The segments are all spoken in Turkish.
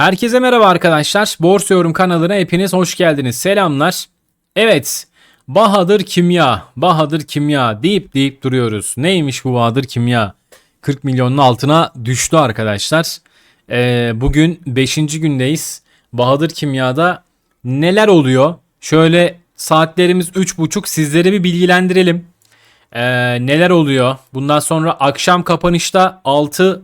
Herkese merhaba arkadaşlar. Borsa Yorum kanalına hepiniz hoş geldiniz. Selamlar. Evet. Bahadır Kimya, Bahadır Kimya deyip deyip duruyoruz. Neymiş bu Bahadır Kimya? 40 milyonun altına düştü arkadaşlar. Ee, bugün 5. gündeyiz. Bahadır Kimya'da neler oluyor? Şöyle saatlerimiz 3.30 sizleri bir bilgilendirelim. Ee, neler oluyor? Bundan sonra akşam kapanışta 6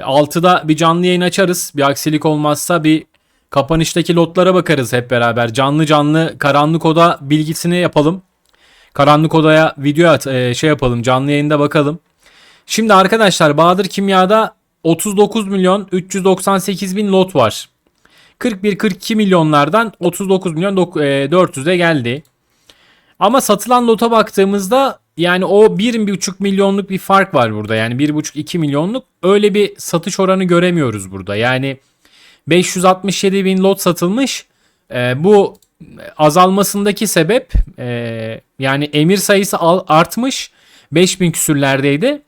6'da bir canlı yayın açarız. Bir aksilik olmazsa bir kapanıştaki lotlara bakarız hep beraber. Canlı canlı karanlık oda bilgisini yapalım. Karanlık odaya video at, e, şey yapalım. Canlı yayında bakalım. Şimdi arkadaşlar Bahadır Kimya'da 39 milyon 398 bin lot var. 41-42 milyonlardan 39 milyon dok- e, 400'e geldi. Ama satılan lota baktığımızda yani o 1,5 milyonluk bir fark var burada. Yani 1,5-2 milyonluk öyle bir satış oranı göremiyoruz burada. Yani 567 bin lot satılmış. Ee, bu azalmasındaki sebep e, yani emir sayısı artmış. 5000 küsürlerdeydi.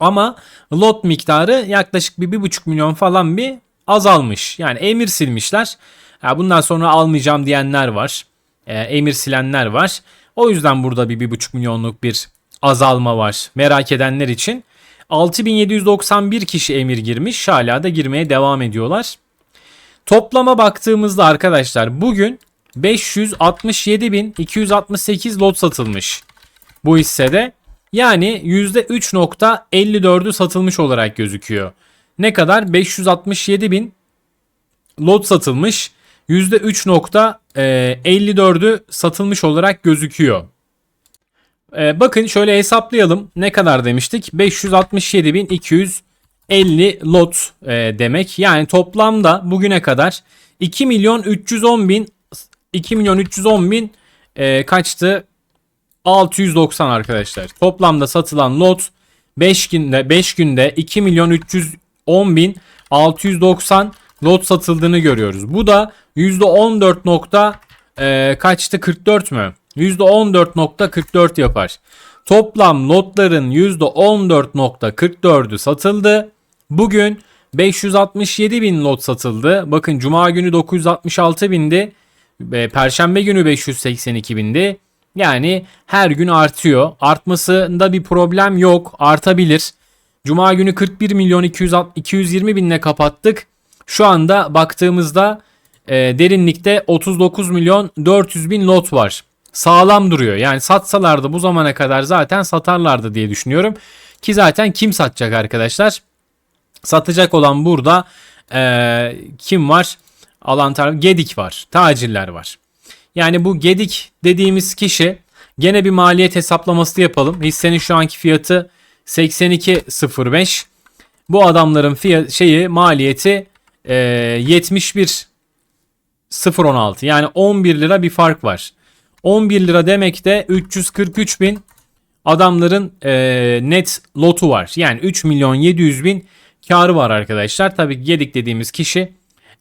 Ama lot miktarı yaklaşık bir 1,5 milyon falan bir azalmış. Yani emir silmişler. Ya bundan sonra almayacağım diyenler var. Ee, emir silenler var. O yüzden burada bir 1,5 milyonluk bir azalma var. Merak edenler için. 6791 kişi emir girmiş. Hala da girmeye devam ediyorlar. Toplama baktığımızda arkadaşlar bugün 567.268 lot satılmış bu hissede. Yani %3.54'ü satılmış olarak gözüküyor. Ne kadar? 567.000 lot satılmış. %3.54'ü satılmış olarak gözüküyor. Ee, bakın şöyle hesaplayalım. Ne kadar demiştik? 567.250 lot e, demek. Yani toplamda bugüne kadar 2 milyon 310 bin 2 milyon 310 bin e, kaçtı? 690 arkadaşlar. Toplamda satılan lot 5 günde 5 günde 2 milyon 310 bin 690 lot satıldığını görüyoruz. Bu da %14 nokta e, kaçtı 44 mü? %14.44 yapar. Toplam lotların %14.44'ü satıldı. Bugün 567 bin lot satıldı. Bakın Cuma günü 966 bindi. Perşembe günü 582 bindi. Yani her gün artıyor. Artmasında bir problem yok. Artabilir. Cuma günü 41 milyon 200, 220 binle kapattık. Şu anda baktığımızda e, derinlikte 39 milyon 400 bin lot var. Sağlam duruyor. Yani satsalardı bu zamana kadar zaten satarlardı diye düşünüyorum. Ki zaten kim satacak arkadaşlar? Satacak olan burada e, kim var? Alan taraf Gedik var. Tacirler var. Yani bu Gedik dediğimiz kişi gene bir maliyet hesaplaması yapalım. Hissenin şu anki fiyatı 82.05. Bu adamların fiyat şeyi maliyeti e, 71 0.16 yani 11 lira bir fark var. 11 lira demek de 343 bin adamların e, net lotu var. Yani 3 milyon 700 bin karı var arkadaşlar. Tabii Gedik dediğimiz kişi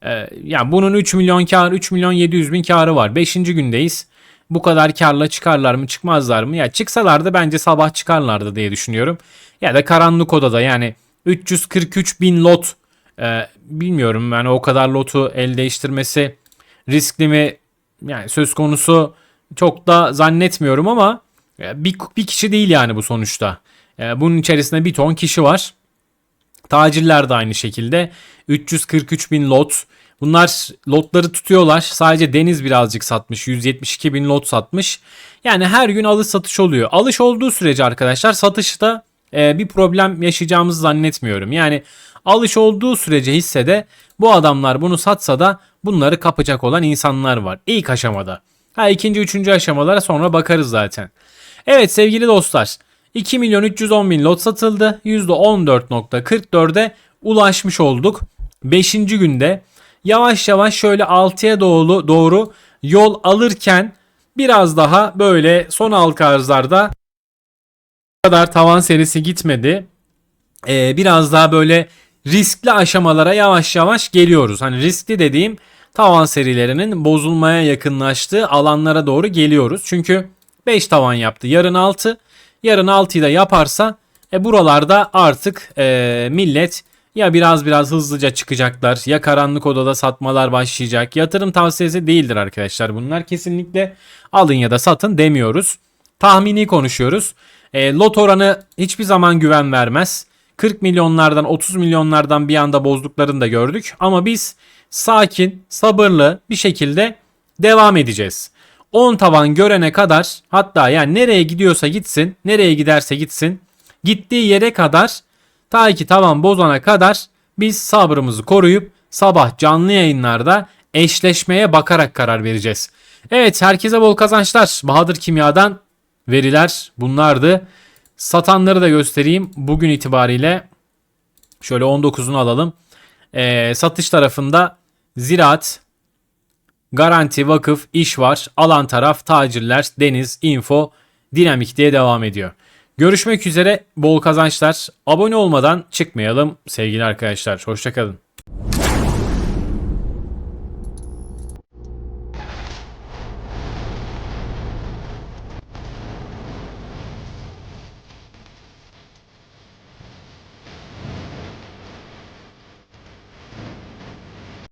e, yani bunun 3 milyon kar 3 milyon 700 bin karı var. 5. gündeyiz. Bu kadar karla çıkarlar mı çıkmazlar mı? Ya çıksalardı bence sabah çıkarlardı diye düşünüyorum. Ya da karanlık odada yani 343 bin lot e, bilmiyorum yani o kadar lotu el değiştirmesi riskli mi yani söz konusu çok da zannetmiyorum ama e, bir, bir kişi değil yani bu sonuçta. E, bunun içerisinde bir ton kişi var. Tacirler de aynı şekilde 343 bin lot. Bunlar lotları tutuyorlar. Sadece Deniz birazcık satmış. 172 bin lot satmış. Yani her gün alış satış oluyor. Alış olduğu sürece arkadaşlar satışta e, bir problem yaşayacağımızı zannetmiyorum. Yani alış olduğu sürece hissede bu adamlar bunu satsa da bunları kapacak olan insanlar var. İlk aşamada. Ha ikinci üçüncü aşamalara sonra bakarız zaten. Evet sevgili dostlar 2 milyon 310 bin lot satıldı. %14.44'e ulaşmış olduk. 5. günde yavaş yavaş şöyle 6'ya doğru, doğru yol alırken biraz daha böyle son halka arzlarda kadar tavan serisi gitmedi. Ee, biraz daha böyle riskli aşamalara yavaş yavaş geliyoruz. Hani riskli dediğim tavan serilerinin bozulmaya yakınlaştığı alanlara doğru geliyoruz. Çünkü 5 tavan yaptı. Yarın 6. Yarın 6'yı da yaparsa e, buralarda artık e, millet Ya biraz biraz hızlıca çıkacaklar ya karanlık odada satmalar başlayacak. Yatırım tavsiyesi değildir arkadaşlar. Bunlar kesinlikle alın ya da satın demiyoruz. Tahmini konuşuyoruz. E, lot oranı hiçbir zaman güven vermez. 40 milyonlardan 30 milyonlardan bir anda bozduklarını da gördük. Ama biz sakin, sabırlı bir şekilde devam edeceğiz. 10 tavan görene kadar hatta yani nereye gidiyorsa gitsin, nereye giderse gitsin, gittiği yere kadar ta ki tavan bozana kadar biz sabrımızı koruyup sabah canlı yayınlarda eşleşmeye bakarak karar vereceğiz. Evet herkese bol kazançlar. Bahadır Kimya'dan veriler bunlardı. Satanları da göstereyim. Bugün itibariyle şöyle 19'unu alalım. Ee, satış tarafında Ziraat, Garanti, Vakıf, İş var. Alan taraf, Tacirler, Deniz, Info, Dinamik diye devam ediyor. Görüşmek üzere. Bol kazançlar. Abone olmadan çıkmayalım sevgili arkadaşlar. Hoşçakalın.